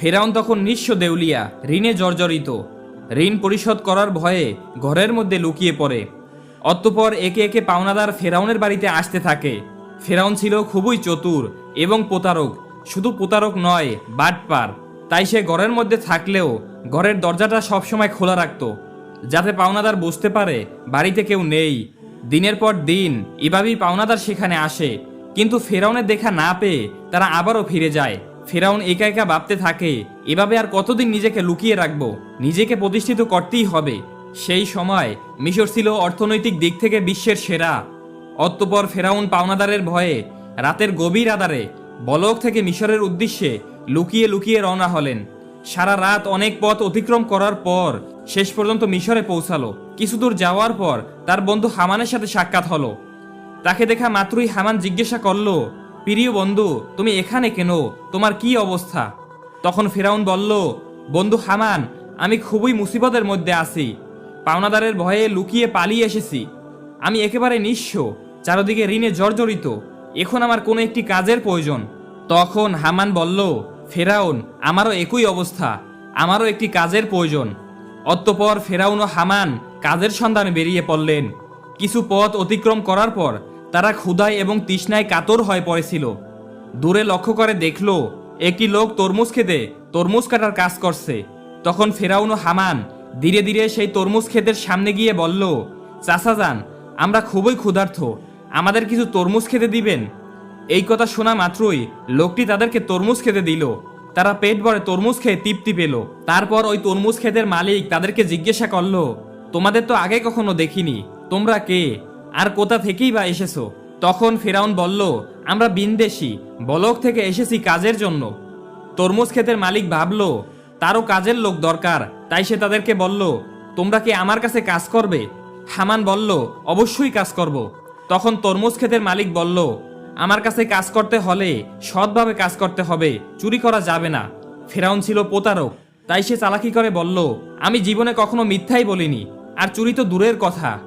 ফেরাউন তখন নিঃস্ব দেউলিয়া, ঋণে জর্জরিত। ঋণ পরিশোধ করার ভয়ে ঘরের মধ্যে লুকিয়ে পড়ে। অতঃপর একে একে পাওনাদার ফেরাউনের বাড়িতে আসতে থাকে। ফেরাউন ছিল খুবই চতুর এবং প্রতারক, শুধু প্রতারক নয়, বাটপার। তাই সে ঘরের মধ্যে থাকলেও ঘরের দরজাটা সবসময় খোলা রাখত, যাতে পাওনাদার বুঝতে পারে বাড়িতে কেউ নেই। দিনের পর দিন এভাবেই পাওনাদার সেখানে আসে, কিন্তু ফেরাউনের দেখা না পেয়ে তারা আবারও ফিরে যায়। ফেরাউন একা একা ভাবতে থাকে, এভাবে আর কতদিন নিজেকে লুকিয়ে রাখব? নিজেকে প্রতিষ্ঠিত করতেই হবে। সেই সময় মিশর ছিল অর্থনৈতিক দিক থেকে বিশ্বের সেরা। অতঃপর ফেরাউন পাওনাদারের ভয়ে রাতের গভীর আদারে বলক থেকে মিশরের উদ্দেশ্যে লুকিয়ে লুকিয়ে রওনা হলেন। সারা রাত অনেক পথ অতিক্রম করার পর শেষ পর্যন্ত মিশরে পৌঁছালো। কিছুদূর যাওয়ার পর তার বন্ধু হামানের সাথে সাক্ষাৎ হলো। তাকে দেখা মাত্রই হামান জিজ্ঞাসা করল প্রিয় বন্ধু, তুমি এখানে কেন? তোমার কি অবস্থা? তখন ফেরাউন বলল, বন্ধু হামান আমি খুবই মুসিবতের মধ্যে আছি। পাওনাদারের ভয়ে লুকিয়ে পালিয়ে এসেছি। আমি একেবারে নিঃস্ব, চারদিকে ঋণে জর্জরিত। এখন আমার কোনো একটি কাজের প্রয়োজন। তখন হামান বলল, ফেরাউন, আমারও একই অবস্থা। আমারও একটি কাজের প্রয়োজন। অতঃপর ফেরাউন ও হামান কাজের সন্ধানে বেরিয়ে পড়লেন। কিছু পথ অতিক্রম করার পর তারা ক্ষুধায় এবং তৃষ্ণায় কাতর হয়ে পড়েছিল। দূরে লক্ষ্য করে দেখল, একটি লোক তরমুজ খেতে তরমুজ কাটার কাজ করছে। তখন ফেরাউন হামান ধীরে ধীরে সেই তরমুজ ক্ষেতের সামনে গিয়ে বলল, চাচা যান, আমরা খুবই ক্ষুধার্থ। আমাদের কিছু তরমুজ খেতে দিবেন? এই কথা শোনা মাত্রই লোকটি তাদেরকে তরমুজ খেতে দিল। তারা পেট ভরে তরমুজ খেয়ে তৃপ্তি পেল। তারপর ওই তরমুজ ক্ষেতের মালিক তাদেরকে জিজ্ঞাসা করল, তোমাদের তো আগে কখনো দেখিনি, তোমরা কে? আর কোথা থেকেই বা এসেছ? তখন ফেরাউন বলল, আমরা বিনদেশি, বলক থেকে এসেছি কাজের জন্য। তরমুজ ক্ষেতের মালিক ভাবলো, তারও কাজের লোক দরকার। তাই সে তাদেরকে বলল, তোমরা কি আমার কাছে কাজ করবে? হামান বলল, অবশ্যই কাজ করব। তখন তরমুজ ক্ষেতের মালিক বলল, আমার কাছে কাজ করতে হলে সৎভাবে কাজ করতে হবে, চুরি করা যাবে না। ফেরাউন ছিল প্রতারক, তাই সে চালাকি করে বলল, আমি জীবনে কখনো মিথ্যাই বলিনি, আর চুরি তো দূরের কথা।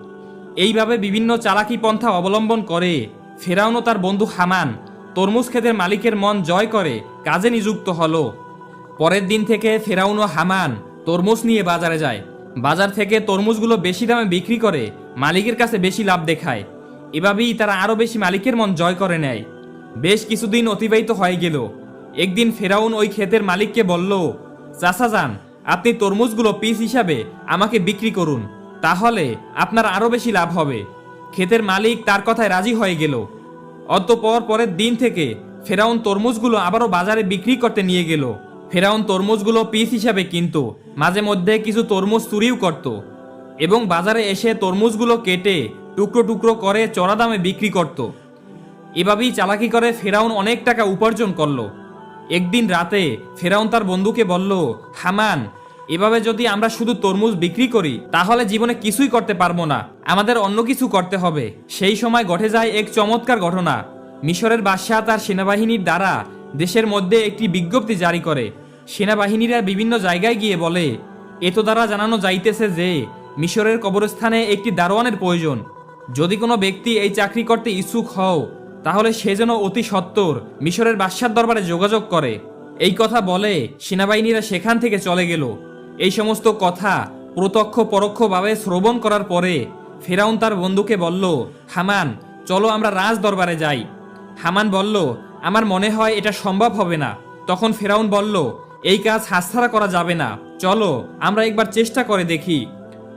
এইভাবে বিভিন্ন চালাকি পন্থা অবলম্বন করে। ফেরাউন তার বন্ধু হামান, তরমুজ ক্ষেতের মালিকের মন জয় করে, কাজে নিযুক্ত হলো। পরের দিন থেকে ফেরাউন ও হামান তরমুজ নিয়ে বাজারে যায়। বাজার থেকে তরমুজগুলো বেশি দামে বিক্রি করে, মালিকের কাছে বেশি লাভ দেখায়। এভাবেই তারা আরও বেশি মালিকের মন জয় করে নেয়। বেশ কিছুদিন অতিবাহিত হয়ে গেল। একদিন ফেরাউন ওই ক্ষেতের মালিককে বলল, চাচা যান, আপনি তরমুজগুলো পিস হিসাবে আমাকে বিক্রি করুন। তাহলে আপনার আরও বেশি লাভ হবে। ক্ষেতের মালিক তার কথায় রাজি হয়ে গেল। অতপর পরের দিন থেকে ফেরাউন তরমুজগুলো আবারও বাজারে বিক্রি করতে নিয়ে গেল। ফেরাউন তরমুজগুলো পিস হিসাবে কিনতো, মাঝে মধ্যে কিছু তরমুজ চুরিও করত এবং বাজারে এসে তরমুজগুলো কেটে টুকরো টুকরো করে চড়া দামে বিক্রি করত। এভাবেই চালাকি করে ফেরাউন অনেক টাকা উপার্জন করল। একদিন রাতে ফেরাউন তার বন্ধুকে বলল, হামান এভাবে যদি আমরা শুধু তরমুজ বিক্রি করি, তাহলে জীবনে কিছুই করতে পারব না। আমাদের অন্য কিছু করতে হবে। সেই সময় ঘটে যায় এক চমৎকার ঘটনা। মিশরের বাদশাহ তার সেনাবাহিনীর দ্বারা দেশের মধ্যে একটি বিজ্ঞপ্তি জারি করে। সেনাবাহিনীরা বিভিন্ন জায়গায় গিয়ে বলে এত দ্বারা জানানো যাইতেছে যে, মিশরের কবরস্থানে একটি দারোয়ানের প্রয়োজন। যদি কোনো ব্যক্তি এই চাকরি করতে ইচ্ছুক হও, তাহলে সে যেন অতি সত্বর মিশরের বাদশার দরবারে যোগাযোগ করে। এই কথা বলে সেনাবাহিনীরা সেখান থেকে চলে গেল। এই সমস্ত কথা প্রত্যক্ষ পরোক্ষভাবে শ্রবণ করার পরে ফেরাউন তার বন্ধুকে বলল, হামান, চলো আমরা রাজ দরবারে যাই। হামান বলল, আমার মনে হয় এটা সম্ভব হবে না। তখন ফেরাউন বলল, এই কাজ হাতছাড়া করা যাবে না। চলো, আমরা একবার চেষ্টা করে দেখি।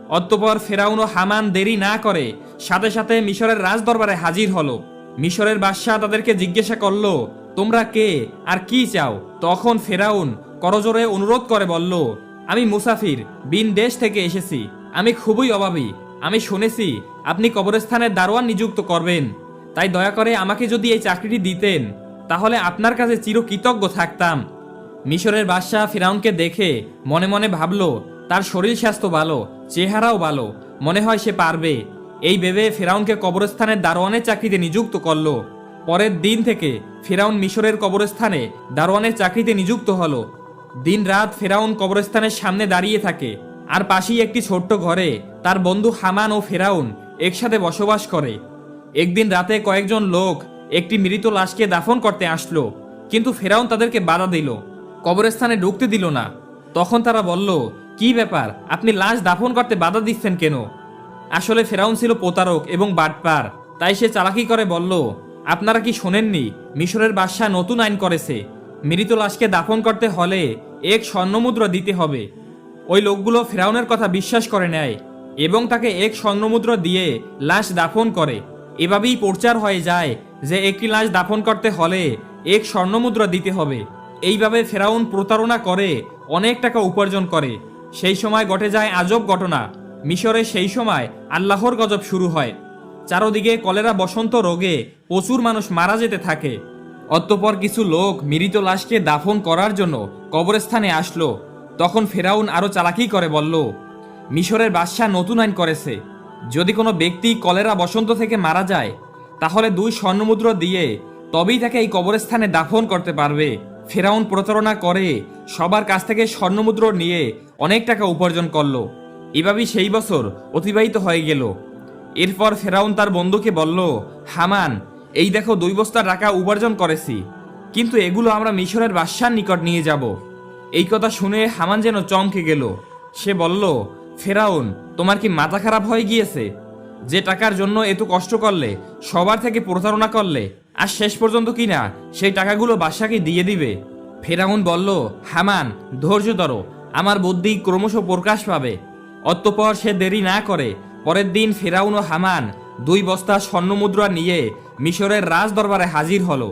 অতঃপর ফেরাউন ও হামান দেরি না করে সাথে সাথে মিশরের রাজ দরবারে হাজির হলো। মিশরের বাদশাহ তাদেরকে জিজ্ঞাসা করল, তোমরা কে আর কি চাও? তখন ফেরাউন করজোরে অনুরোধ করে বলল আমি মুসাফির বিন দেশ থেকে এসেছি। আমি খুবই অভাবী। আমি শুনেছি, আপনি কবরস্থানের দারোয়ান নিযুক্ত করবেন। তাই দয়া করে আমাকে যদি এই চাকরিটি দিতেন, তাহলে আপনার কাছে চিরকৃতজ্ঞ থাকতাম। মিশরের বাদশাহ ফিরাউনকে দেখে মনে মনে ভাবল, তার শরীর স্বাস্থ্য ভালো, চেহারাও ভালো, মনে হয় সে পারবে। এই ভেবে ফেরাউনকে কবরস্থানের দারোয়ানের চাকরিতে নিযুক্ত করল। পরের দিন থেকে ফেরাউন মিশরের কবরস্থানে দারোয়ানের চাকরিতে নিযুক্ত হলো। দিন রাত ফেরাউন কবরস্থানের সামনে দাঁড়িয়ে থাকে, আর পাশেই একটি ছোট্ট ঘরে তার বন্ধু হামান ও ফেরাউন একসাথে বসবাস করে। একদিন রাতে কয়েকজন লোক একটি মৃত লাশকে দাফন করতে আসলো, কিন্তু ফেরাউন তাদেরকে বাধা দিল, কবরস্থানে ঢুকতে দিল না। তখন তারা বলল, কি ব্যাপার? আপনি লাশ দাফন করতে বাধা দিচ্ছেন কেন? আসলে ফেরাউন ছিল প্রতারক এবং বাটপার, তাই সে চালাকি করে বলল, আপনারা কি শোনেননি? মিশরের বাদশাহ নতুন আইন করেছে মৃত লাশকে দাফন করতে হলে এক স্বর্ণমুদ্রা দিতে হবে। ওই লোকগুলো ফেরাউনের কথা বিশ্বাস করে নেয় এবং তাকে এক স্বর্ণমুদ্রা দিয়ে লাশ দাফন করে। এভাবেই প্রচার হয়ে যায় যে একটি লাশ দাফন করতে হলে এক স্বর্ণমুদ্রা দিতে হবে। এইভাবে ফেরাউন প্রতারণা করে অনেক টাকা উপার্জন করে। সেই সময় ঘটে যায় আজব ঘটনা। মিশরে সেই সময় আল্লাহর গজব শুরু হয়। চারদিকে কলেরা বসন্ত রোগে প্রচুর মানুষ মারা যেতে থাকে। অতঃপর কিছু লোক মৃত লাশকে দাফন করার জন্য কবরস্থানে আসলো। তখন ফেরাউন আরও চালাকি করে, বলল, মিশরের বাদশাহ নতুন আইন করেছে। যদি কোনো ব্যক্তি কলেরা বসন্ত থেকে মারা যায়, তাহলে দুই স্বর্ণমুদ্র দিয়ে তবেই তাকে এই কবরস্থানে দাফন করতে পারবে। ফেরাউন প্রতারণা করে সবার কাছ থেকে স্বর্ণমুদ্র নিয়ে অনেক টাকা উপার্জন করল। এভাবেই সেই বছর অতিবাহিত হয়ে গেল। এরপর ফেরাউন তার বন্ধুকে বলল, হামান এই দেখো দুই বস্তা টাকা উপার্জন করেছি। কিন্তু এগুলো আমরা মিশরের বাদশার নিকট নিয়ে যাব। এই কথা শুনে হামান যেন চমকে গেল। সে বলল, ফেরাউন, তোমার কি মাথা খারাপ হয়ে গিয়েছে? যে টাকার জন্য এত কষ্ট করলে, সবার থেকে প্রতারণা করলে, আর শেষ পর্যন্ত কি না, সেই টাকাগুলো বাদশাকে দিয়ে দিবে? ফেরাউন বলল, হামান, ধৈর্য ধরো, আমার বুদ্ধি ক্রমশ প্রকাশ পাবে। অতঃপর সে দেরি না করে, পরের দিন ফেরাউন ও হামান দুই বস্তা স্বর্ণমুদ্রা নিয়ে মিশরের রাজ দরবারে হাজির হলো।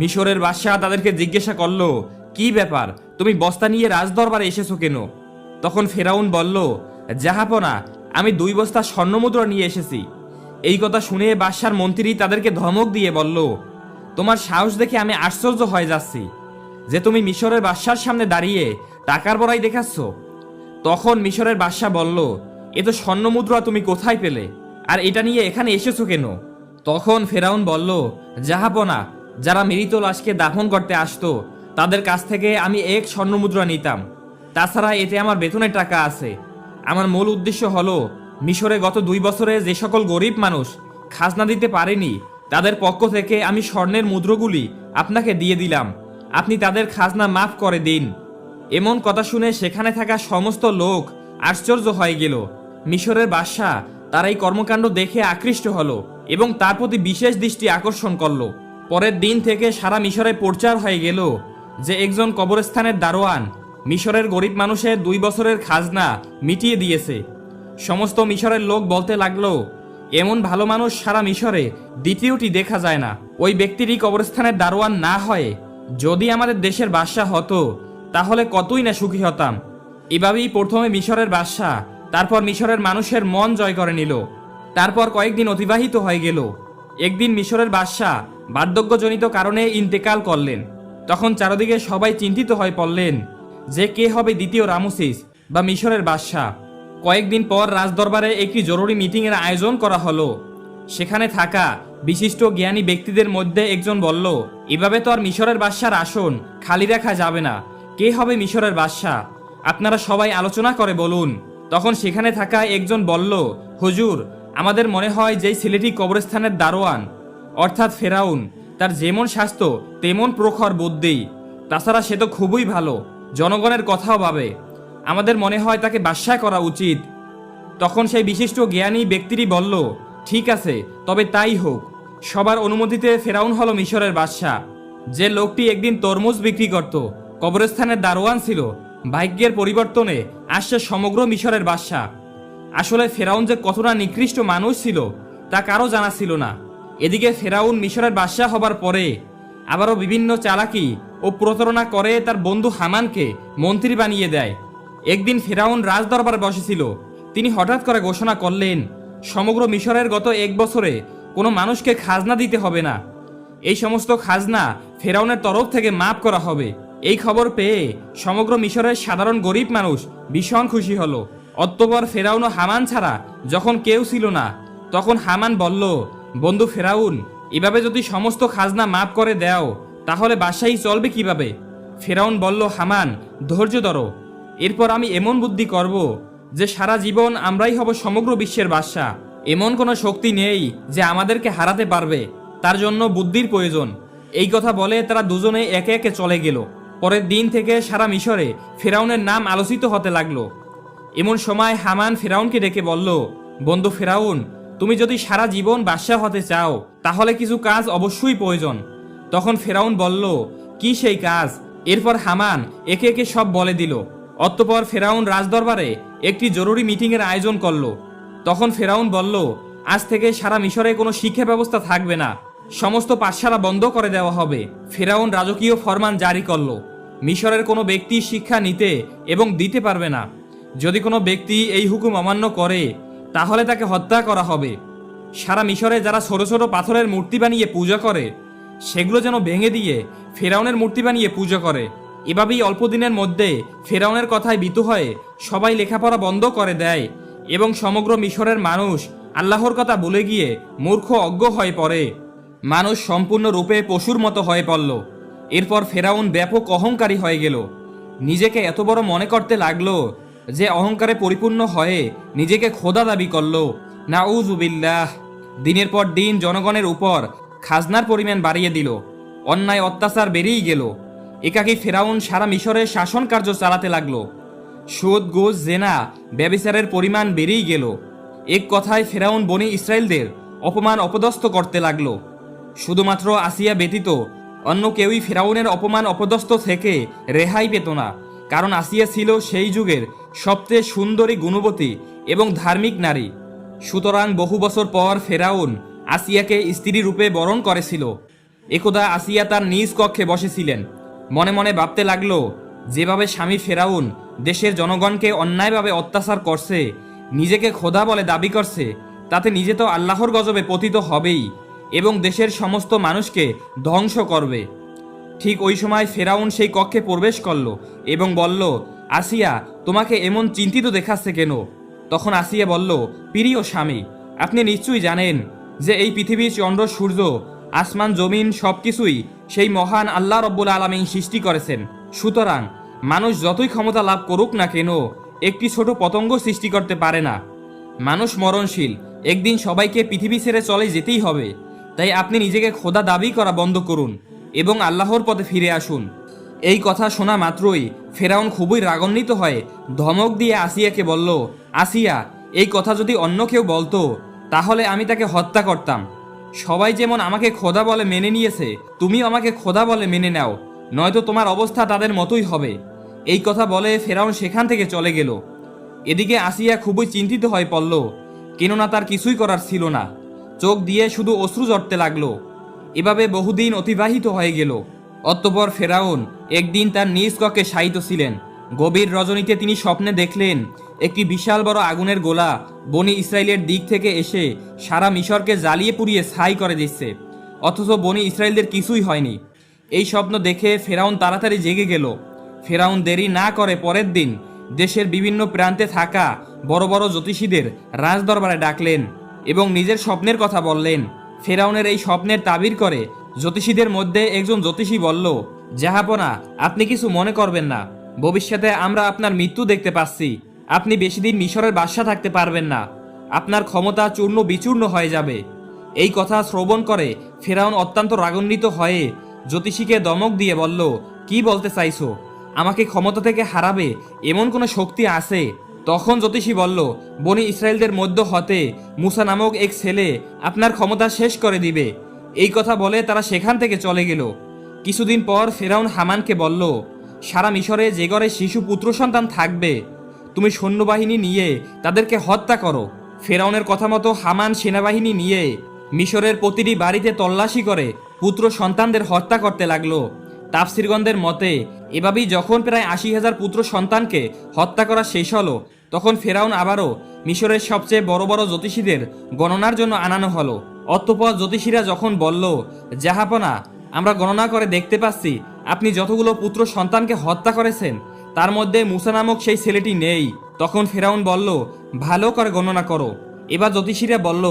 মিশরের বাদশাহ তাদেরকে জিজ্ঞাসা করল, কি ব্যাপার? তুমি বস্তা নিয়ে রাজ দরবারে এসেছ কেন? তখন ফেরাউন বলল, জাহাপনা, আমি দুই বস্তা স্বর্ণমুদ্রা নিয়ে এসেছি। এই কথা শুনে বাদশার মন্ত্রী তাদেরকে ধমক দিয়ে বলল, তোমার সাহস দেখে আমি আশ্চর্য হয়ে যাচ্ছি যে তুমি মিশরের বাদশার সামনে দাঁড়িয়ে টাকার বড়াই দেখাচ্ছ। তখন মিশরের বাদশাহ বলল, এ তো স্বর্ণমুদ্রা তুমি কোথায় পেলে? আর এটা নিয়ে এখানে এসেছ কেন? তখন ফেরাউন বলল জাহাপনা যারা মৃত লাশকে দাফন করতে আসতো, তাদের কাছ থেকে আমি এক স্বর্ণমুদ্রা নিতাম। তাছাড়া এতে আমার বেতনের টাকা আছে। আমার মূল উদ্দেশ্য হলো, মিশরে গত দুই বছরে যে সকল গরিব মানুষ খাজনা দিতে পারেনি, তাদের পক্ষ থেকে আমি স্বর্ণের মুদ্রগুলি আপনাকে দিয়ে দিলাম। আপনি তাদের খাজনা মাফ করে দিন। এমন কথা শুনে সেখানে থাকা সমস্ত লোক আশ্চর্য হয়ে গেল। মিশরের বাদশাহ তার এই কর্মকাণ্ড দেখে আকৃষ্ট হলো। এবং তার প্রতি বিশেষ দৃষ্টি আকর্ষণ করল। পরের দিন থেকে সারা মিশরে প্রচার হয়ে গেল যে একজন কবরস্থানের দারোয়ান মিশরের গরিব মানুষের দুই বছরের খাজনা মিটিয়ে দিয়েছে। সমস্ত মিশরের লোক বলতে লাগল, এমন ভালো মানুষ সারা মিশরে দ্বিতীয়টি দেখা যায় না। ওই ব্যক্তিরই কবরস্থানের দারোয়ান না হয়। যদি আমাদের দেশের বাদশাহ হতো, তাহলে কতই না সুখী হতাম। এভাবেই প্রথমে মিশরের বাদশাহ, তারপর মিশরের মানুষের মন জয় করে নিল। তারপর কয়েকদিন অতিবাহিত হয়ে গেল। একদিন মিশরের বাদশাহ বার্ধক্যজনিত কারণে ইন্তেকাল করলেন। তখন চারদিকে সবাই চিন্তিত হয়ে পড়লেন যে কে হবে দ্বিতীয় রামুসিস বা মিশরের বাদশাহ। কয়েকদিন পর রাজদরবারে একটি জরুরি মিটিংয়ের আয়োজন করা হলো। সেখানে থাকা বিশিষ্ট জ্ঞানী ব্যক্তিদের মধ্যে একজন বলল, এভাবে তো আর মিশরের বাদশার আসন খালি রাখা যাবে না। কে হবে মিশরের বাদশাহ? আপনারা সবাই আলোচনা করে বলুন। তখন সেখানে থাকা একজন বলল, হুজুর আমাদের মনে হয় যেই ছেলেটি কবরস্থানের দারোয়ান, অর্থাৎ ফেরাউন, তার যেমন স্বাস্থ্য, তেমন প্রখর বুদ্ধি। তাছাড়া সে তো খুবই ভালো, জনগণের কথাও ভাবে। আমাদের মনে হয় তাকে বাদশাহ করা উচিত। তখন সেই বিশিষ্ট জ্ঞানী ব্যক্তিটি বলল, ঠিক আছে, তবে তাই হোক। সবার অনুমতিতে ফেরাউন হলো মিশরের বাদশাহ। যে লোকটি একদিন তরমুজ বিক্রি করত, কবরস্থানের দারোয়ান ছিল, ভাগ্যের পরিবর্তনে আসছে সমগ্র মিশরের বাদশাহ। আসলে ফেরাউন যে কতটা নিকৃষ্ট মানুষ ছিল, তা কারও জানা ছিল না। এদিকে ফেরাউন মিশরের বাদশাহ হবার পরে আবারও বিভিন্ন চালাকি ও প্রতারণা করে তার বন্ধু হামানকে মন্ত্রী বানিয়ে দেয়। একদিন ফেরাউন রাজদরবারে বসেছিল। তিনি হঠাৎ করে ঘোষণা করলেন, সমগ্র মিশরের গত এক বছরে কোনো মানুষকে খাজনা দিতে হবে না। এই সমস্ত খাজনা ফেরাউনের তরফ থেকে মাফ করা হবে। এই খবর পেয়ে সমগ্র মিশরের সাধারণ গরিব মানুষ ভীষণ খুশি হলো। অতঃপর ফেরাউন ও হামান ছাড়া যখন কেউ ছিল না, তখন হামান বলল, বন্ধু ফেরাউন, এভাবে যদি সমস্ত খাজনা মাফ করে দাও, তাহলে বাসাই চলবে কীভাবে? ফেরাউন বলল, হামান, ধৈর্য ধরো। এরপর আমি এমন বুদ্ধি করব যে সারা জীবন আমরাই হব সমগ্র বিশ্বের বাদশাহ। এমন কোনো শক্তি নেই যে আমাদেরকে হারাতে পারবে। তার জন্য বুদ্ধির প্রয়োজন। এই কথা বলে তারা দুজনে একে একে চলে গেল। পরের দিন থেকে সারা মিশরে ফেরাউনের নাম আলোচিত হতে লাগল। এমন সময় হামান ফেরাউনকে ডেকে বলল, বন্ধু ফেরাউন, তুমি যদি সারা জীবন বাদশাহ হতে চাও, তাহলে কিছু কাজ অবশ্যই প্রয়োজন। তখন ফেরাউন বলল, কি সেই কাজ? এরপর হামান একে একে সব বলে দিল। অতঃপর ফেরাউন রাজদরবারে একটি জরুরি মিটিংয়ের আয়োজন করল। তখন ফেরাউন বলল, আজ থেকে সারা মিশরে কোনো শিক্ষা ব্যবস্থা থাকবে না। সমস্ত পাঠশালা বন্ধ করে দেওয়া হবে। ফেরাউন রাজকীয় ফরমান জারি করল। মিশরের কোনো ব্যক্তি শিক্ষা নিতে এবং দিতে পারবে না। যদি কোনো ব্যক্তি এই হুকুম অমান্য করে, তাহলে তাকে হত্যা করা হবে। সারা মিশরে যারা ছোট ছোট পাথরের মূর্তি বানিয়ে পূজা করে, সেগুলো যেন ভেঙে দিয়ে ফেরাউনের মূর্তি বানিয়ে পুজো করে। এভাবেই অল্প দিনের মধ্যে ফেরাউনের কথায় বিতু হয়ে সবাই লেখাপড়া বন্ধ করে দেয় এবং সমগ্র মিশরের মানুষ আল্লাহর কথা বলে গিয়ে মূর্খ অজ্ঞ হয়ে পড়ে। মানুষ সম্পূর্ণরূপে পশুর মতো হয়ে পড়ল। এরপর ফেরাউন ব্যাপক অহংকারী হয়ে গেল। নিজেকে এত বড় মনে করতে লাগল যে অহংকারে পরিপূর্ণ হয়ে নিজেকে খোদা দাবি করল নাউজুবিল্লাহ দিনের পর দিন জনগণের উপর খাজনার পরিমাণ বাড়িয়ে দিল, অন্যায় অত্যাচার বেড়েই গেল। একাকী ফেরাউন সারা মিশরের শাসন কার্য চালাতে লাগল। সুদ গোজ জেনা, ব্যবিচারের পরিমাণ বেড়েই গেল। এক কথায় ফেরাউন বনি ইসরায়েলদের অপমান অপদস্থ করতে লাগল। শুধুমাত্র আসিয়া ব্যতীত অন্য কেউই ফেরাউনের অপমান অপদস্থ থেকে রেহাই পেত না, কারণ আসিয়া ছিল সেই যুগের সবচেয়ে সুন্দরী গুণবতী এবং ধার্মিক নারী। সুতরাং বহু বছর পর ফেরাউন আসিয়াকে স্ত্রী রূপে বরণ করেছিল। একদা আসিয়া তার নিজ কক্ষে বসেছিলেন। মনে মনে ভাবতে লাগল, যেভাবে স্বামী ফেরাউন দেশের জনগণকে অন্যায়ভাবে অত্যাচার করছে, নিজেকে খোদা বলে দাবি করছে, তাতে নিজে তো আল্লাহর গজবে পতিত হবেই এবং দেশের সমস্ত মানুষকে ধ্বংস করবে। ঠিক ওই সময় ফেরাউন সেই কক্ষে প্রবেশ করল এবং বলল আসিয়া তোমাকে এমন চিন্তিত দেখাচ্ছে কেন? তখন আসিয়া বলল, প্রিয় স্বামী, আপনি নিশ্চয়ই জানেন যে এই পৃথিবীর চন্দ্র, সূর্য, আসমান, জমিন সব কিছুই সেই মহান আল্লাহ রব্বুল আলমিন সৃষ্টি করেছেন। সুতরাং মানুষ যতই ক্ষমতা লাভ করুক না কেন, একটি ছোট পতঙ্গ সৃষ্টি করতে পারে না। মানুষ মরণশীল, একদিন সবাইকে পৃথিবী ছেড়ে চলে যেতেই হবে। তাই আপনি নিজেকে খোদা দাবি করা বন্ধ করুন এবং আল্লাহর পথে ফিরে আসুন। এই কথা শোনা মাত্রই ফেরাউন খুবই রাগান্বিত হয়। ধমক দিয়ে আসিয়াকে বলল, আসিয়া, এই কথা যদি অন্য কেউ বলতো, তাহলে আমি তাকে হত্যা করতাম। সবাই যেমন আমাকে খোদা বলে মেনে নিয়েছে, তুমিও আমাকে খোদা বলে মেনে নাও। নয়তো তোমার অবস্থা তাদের মতোই হবে। এই কথা বলে ফেরাউন সেখান থেকে চলে গেল। এদিকে আসিয়া খুবই চিন্তিত হয়ে পড়ল কেননা তার কিছুই করার ছিল না। চোখ দিয়ে শুধু অশ্রু জড়তে লাগল। এভাবে বহুদিন অতিবাহিত হয়ে গেল। অতঃপর ফেরাউন একদিন তার নিজ কক্ষে শায়িত ছিলেন। গভীর রজনীতে তিনি স্বপ্নে দেখলেন, একটি বিশাল বড় আগুনের গোলা বনি ইসরায়েলের দিক থেকে এসে সারা মিশরকে জ্বালিয়ে পুড়িয়ে ছাই করে দিচ্ছে। অথচ বনি ইসরায়েলদের কিছুই হয়নি। এই স্বপ্ন দেখে ফেরাউন তাড়াতাড়ি জেগে গেল। ফেরাউন দেরি না করে পরের দিন দেশের বিভিন্ন প্রান্তে থাকা বড় বড় জ্যোতিষীদের রাজদরবারে ডাকলেন এবং নিজের স্বপ্নের কথা বললেন। ফেরাউনের এই স্বপ্নের তাবির করে জ্যোতিষীদের মধ্যে একজন জ্যোতিষী বলল, জাহাপনা, আপনি কিছু মনে করবেন না। ভবিষ্যতে আমরা আপনার মৃত্যু দেখতে পাচ্ছি। আপনি বেশি দিন মিশরের বাসা থাকতে পারবেন না। আপনার ক্ষমতা চূর্ণ বিচূর্ণ হয়ে যাবে। এই কথা শ্রবণ করে ফেরাউন অত্যন্ত রাগান্বিত হয়ে জ্যোতিষীকে দমক দিয়ে বলল, কি বলতে চাইছো? আমাকে ক্ষমতা থেকে হারাবে এমন কোনো শক্তি আছে? তখন জ্যোতিষী বলল, বনি ইসরায়েলদের মধ্য হতে মুসা নামক এক ছেলে আপনার ক্ষমতা শেষ করে দিবে। এই কথা বলে তারা সেখান থেকে চলে গেল। কিছুদিন পর ফেরাউন হামানকে বলল, সারা মিশরে যে ঘরে শিশু পুত্র সন্তান থাকবে, তুমি সৈন্যবাহিনী নিয়ে তাদেরকে হত্যা করো। ফেরাউনের কথা মতো হামান সেনাবাহিনী নিয়ে মিশরের প্রতিটি বাড়িতে তল্লাশি করে পুত্র সন্তানদের হত্যা করতে লাগল। তাফসিরগণদের মতে, এভাবেই যখন প্রায় আশি হাজার পুত্র সন্তানকে হত্যা করা শেষ হলো, তখন ফেরাউন আবারও মিশরের সবচেয়ে বড় বড় জ্যোতিষীদের গণনার জন্য আনানো হলো। অতঃপর জ্যোতিষীরা যখন বলল জাহাপনা আমরা গণনা করে দেখতে পাচ্ছি, আপনি যতগুলো পুত্র সন্তানকে হত্যা করেছেন, তার মধ্যে মুসা নামক সেই ছেলেটি নেই। তখন ফেরাউন বলল, ভালো করে গণনা করো। এবার জ্যোতিষীরা বলল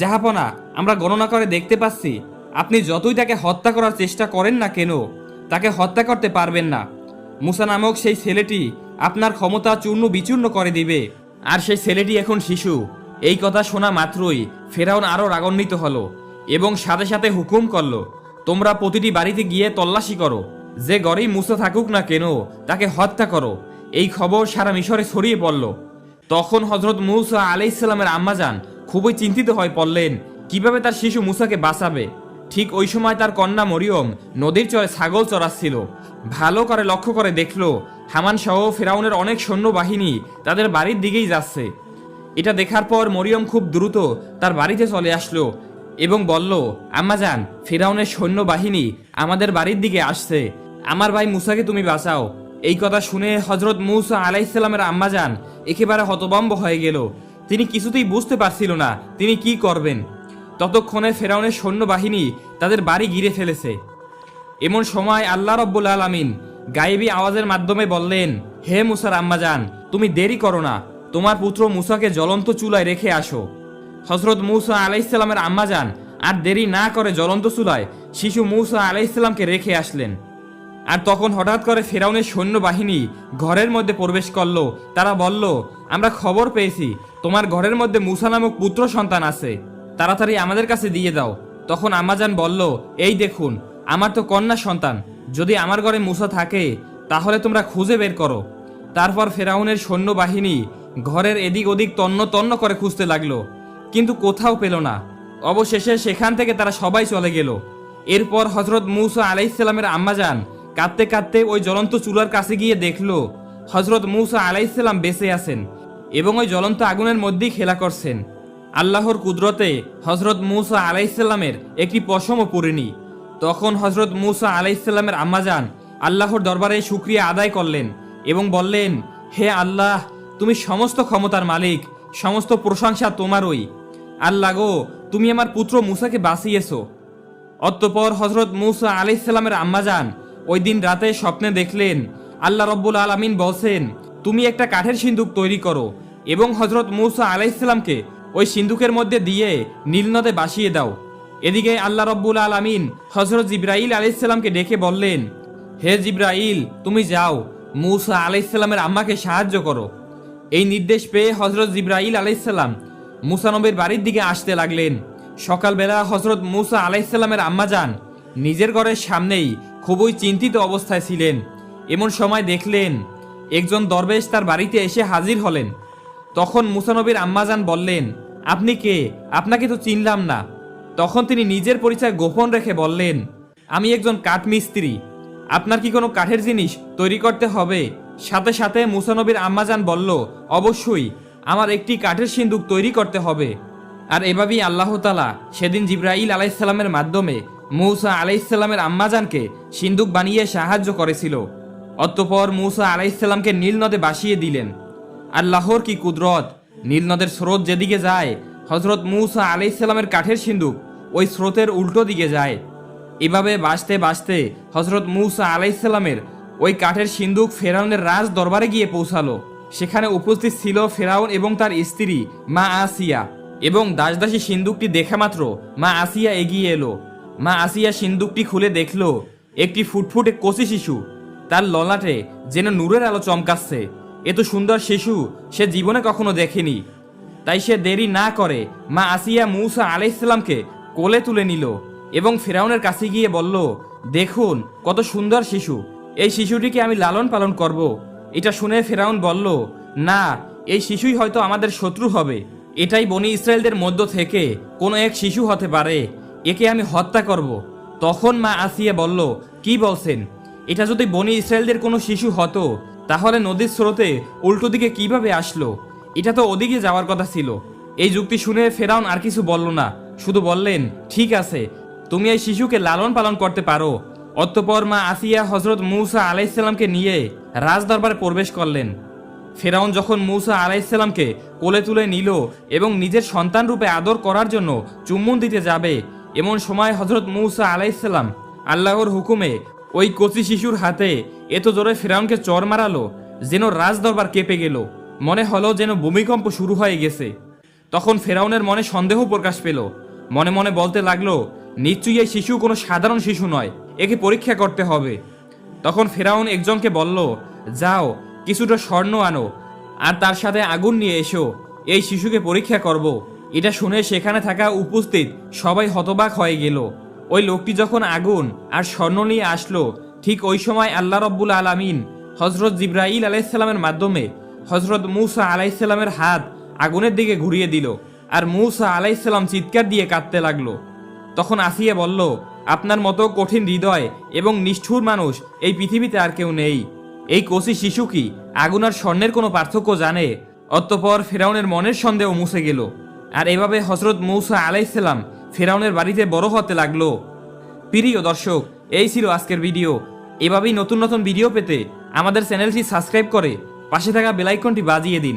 জাহাপনা আমরা গণনা করে দেখতে পাচ্ছি, আপনি যতই তাকে হত্যা করার চেষ্টা করেন না কেন, তাকে হত্যা করতে পারবেন না। মুসা নামক সেই ছেলেটি আপনার ক্ষমতা চূর্ণ বিচূর্ণ করে দিবে, আর সেই ছেলেটি এখন শিশু। এই কথা শোনা মাত্রই ফেরাউন আরও রাগান্বিত হলো এবং সাথে সাথে হুকুম করল, তোমরা প্রতিটি বাড়িতে গিয়ে তল্লাশি করো। যে গড়েই মুসা থাকুক না কেন, তাকে হত্যা করো। এই খবর সারা মিশরে ছড়িয়ে পড়ল। তখন হজরত মুসা আলাইসাল্লামের আম্মা যান খুবই চিন্তিত হয়ে পড়লেন, কীভাবে তার শিশু মুসাকে বাঁচাবে? ঠিক ওই সময় তার কন্যা মরিয়ম নদীর চরে ছাগল চড়াচ্ছিল। ভালো করে লক্ষ্য করে দেখল হামান সহ ফেরাউনের অনেক সৈন্যবাহিনী তাদের বাড়ির দিকেই যাচ্ছে। এটা দেখার পর মরিয়ম খুব দ্রুত তার বাড়িতে চলে আসলো এবং বলল আম্মাজান ফেরাউনের সৈন্যবাহিনী আমাদের বাড়ির দিকে আসছে। আমার ভাই মুসাকে তুমি বাঁচাও। এই কথা শুনে হজরত মুসা আলাইসাল্লামের আম্মাজান একেবারে হতবম্ব হয়ে গেল। তিনি কিছুতেই বুঝতে পারছিল না তিনি কি করবেন। ততক্ষণে ফেরাউনের সৈন্যবাহিনী তাদের বাড়ি ঘিরে ফেলেছে। এমন সময় আল্লাহ রব্বুল আলামিন গায়েবী আওয়াজের মাধ্যমে বললেন, হে মুসার আম্মাজান তুমি দেরি করো না। তোমার পুত্র মুসাকে জ্বলন্ত চুলায় রেখে আসো। হজরত মুসা আলাইসাল্লামের আম্মাজান আর দেরি না করে জ্বলন্ত চুলায় শিশু মুসা আলাইসাল্লামকে রেখে আসলেন। আর তখন হঠাৎ করে ফেরাউনের সৈন্যবাহিনী ঘরের মধ্যে প্রবেশ করল। তারা বলল, আমরা খবর পেয়েছি, তোমার ঘরের মধ্যে মুসা নামক পুত্র সন্তান আছে। তাড়াতাড়ি আমাদের কাছে দিয়ে দাও। তখন আমাজান বলল, এই দেখুন, আমার তো কন্যা সন্তান। যদি আমার ঘরে মুসা থাকে, তাহলে তোমরা খুঁজে বের করো। তারপর ফেরাউনের সৈন্যবাহিনী ঘরের এদিক ওদিক তন্ন তন্ন করে খুঁজতে লাগল, কিন্তু কোথাও পেল না। অবশেষে সেখান থেকে তারা সবাই চলে গেল। এরপর হজরত মুসা আলাইসাল্লামের আম্মাজান কাঁদতে কাঁদতে ওই জ্বলন্ত চুলার কাছে গিয়ে দেখল হজরত মুসা আলাইসাল্লাম বেঁচে আছেন এবং ওই জ্বলন্ত আগুনের মধ্যেই খেলা করছেন। আল্লাহর কুদরতে হজরত মুসা আলাইসাল্লামের একটি পশমও পড়েনি। তখন হজরত মুসা আলাইসাল্লামের আম্মাজান আল্লাহর দরবারে শুক্রিয়া আদায় করলেন এবং বললেন, হে আল্লাহ তুমি সমস্ত ক্ষমতার মালিক, সমস্ত প্রশংসা তোমারই। আল্লাহ গো, তুমি আমার পুত্র মুসাকে বাঁচিয়েছো। অতঃপর হজরত মুসা আলাইসাল্লামের আম্মাজান ওই দিন রাতে স্বপ্নে দেখলেন, আল্লাহ রব্বুল আলমিন বলছেন, তুমি একটা কাঠের সিন্দুক তৈরি করো এবং হজরত মুসা আলাইসাল্লামকে ওই সিন্দুকের মধ্যে দিয়ে নীলনদে বাসিয়ে দাও। এদিকে আল্লাহ রব্বুল আলমিন হজরত জিব্রাইল আলাইসাল্লামকে ডেকে বললেন, হে জিব্রাইল, তুমি যাও, মুসা আলাইসাল্লামের আম্মাকে সাহায্য করো। এই নির্দেশ পেয়ে হজরত জিব্রাইল আলাইসাল্লাম মুসানবের বাড়ির দিকে আসতে লাগলেন। সকালবেলা হজরত মুসা আলাইসাল্লামের আম্মা যান নিজের ঘরের সামনেই খুবই চিন্তিত অবস্থায় ছিলেন। এমন সময় দেখলেন একজন দরবেশ তার বাড়িতে এসে হাজির হলেন। তখন মুসানবীর আম্মাজান বললেন, আপনি কে? আপনাকে তো চিনলাম না। তখন তিনি নিজের পরিচয় গোপন রেখে বললেন, আমি একজন কাঠমিস্ত্রি। আপনার কি কোনো কাঠের জিনিস তৈরি করতে হবে? সাথে সাথে মুসানবীর আম্মাজান বলল, অবশ্যই, আমার একটি কাঠের সিন্দুক তৈরি করতে হবে। আর এভাবেই আল্লাহ তালা সেদিন জিব্রাইল আলাইসাল্লামের মাধ্যমে মৌসা আলাইসাল্লামের আম্মাজানকে সিন্দুক বানিয়ে সাহায্য করেছিল। অতঃপর মৌসা আলাইসাল্লামকে নীল নদে বাসিয়ে দিলেন। আল্লাহর কি কুদরত? নীল নদের স্রোত যেদিকে যায় হজরত মৌসা আলাইসাল্লামের কাঠের সিন্দুক ওই স্রোতের উল্টো দিকে যায়। এভাবে বাঁচতে বাঁচতে হজরত মুসা আলাইসাল্লামের ওই কাঠের সিন্দুক ফেরাউনের রাজ দরবারে গিয়ে পৌঁছালো। সেখানে উপস্থিত ছিল ফেরাউন এবং তার স্ত্রী, মা আসিয়া। এবং দাসদাসী সিন্দুকটি দেখা মাত্র, মা আসিয়া এগিয়ে এলো। মা আসিয়া সিন্দুকটি খুলে দেখল, একটি ফুটফুটে কচি শিশু। তার ললাটে যেন নূরের আলো চমকাচ্ছে। এত সুন্দর শিশু সে জীবনে কখনো দেখেনি। তাই সে দেরি না করে মা আসিয়া মুসা আলাইসাল্লামকে কোলে তুলে নিল এবং ফেরাউনের কাছে গিয়ে বলল, দেখুন, কত সুন্দর শিশু। এই শিশুটিকে আমি লালন পালন করব। এটা শুনে ফেরাউন বলল, না, এই শিশুই হয়তো আমাদের শত্রু হবে। এটাই বনি ইসরায়েলদের মধ্য থেকে কোনো এক শিশু হতে পারে। একে আমি হত্যা করব। তখন মা আসিয়া বলল, কি বলছেন? এটা যদি বনি ইসরায়েলদের কোনো শিশু হতো, তাহলে নদীর স্রোতে উল্টো দিকে কীভাবে আসলো? এটা তো ওদিকে যাওয়ার কথা ছিল। এই যুক্তি শুনে ফেরাউন আর কিছু বলল না, শুধু বললেন, ঠিক আছে, তুমি এই শিশুকে লালন পালন করতে পারো। অতঃপর মা আসিয়া হজরত মৌসা আলাইসাল্লামকে নিয়ে রাজদরবারে প্রবেশ করলেন। ফেরাউন যখন মৌসা আলাইসাল্লামকে কোলে তুলে নিল এবং নিজের সন্তান রূপে আদর করার জন্য চুম্বন দিতে যাবে, এমন সময় হজরত মৌসা আলাইসাল্লাম আল্লাহর হুকুমে ওই কচি শিশুর হাতে এত জোরে ফেরাউনকে চর মারালো যেন রাজদরবার কেঁপে গেল। মনে হলো যেন ভূমিকম্প শুরু হয়ে গেছে। তখন ফেরাউনের মনে সন্দেহ প্রকাশ পেল। মনে মনে বলতে লাগল, নিশ্চয়ই এই শিশু কোনো সাধারণ শিশু নয়। একে পরীক্ষা করতে হবে। তখন ফেরাউন একজনকে বলল, যাও, কিছুটা স্বর্ণ আনো, আর তার সাথে আগুন নিয়ে এসো। এই শিশুকে পরীক্ষা করব। এটা শুনে সেখানে থাকা উপস্থিত সবাই হতবাক হয়ে গেল। ওই লোকটি যখন আগুন আর স্বর্ণ নিয়ে আসলো, ঠিক ওই সময় আল্লাহ রব্বুল আলামিন হজরত জিব্রাইল আলাইসাল্লামের মাধ্যমে হজরত মুসা আলাইসাল্লামের হাত আগুনের দিকে ঘুরিয়ে দিল। আর মুসা আলাইসাল্লাম চিৎকার দিয়ে কাঁদতে লাগল। তখন আসিয়া বলল আপনার মতো কঠিন হৃদয় এবং নিষ্ঠুর মানুষ এই পৃথিবীতে আর কেউ নেই। এই কচি শিশু কি আগুন আর স্বর্ণের কোনো পার্থক্য জানে? অতঃপর ফেরাউনের মনের সন্দেহ মুছে গেল। আর এভাবে হজরত মৌসা আলাইসাল্লাম ফেরাউনের বাড়িতে বড় হতে লাগল। প্রিয় দর্শক, এই ছিল আজকের ভিডিও। এভাবেই নতুন নতুন ভিডিও পেতে আমাদের চ্যানেলটি সাবস্ক্রাইব করে পাশে থাকা বেলাইকনটি বাজিয়ে দিন।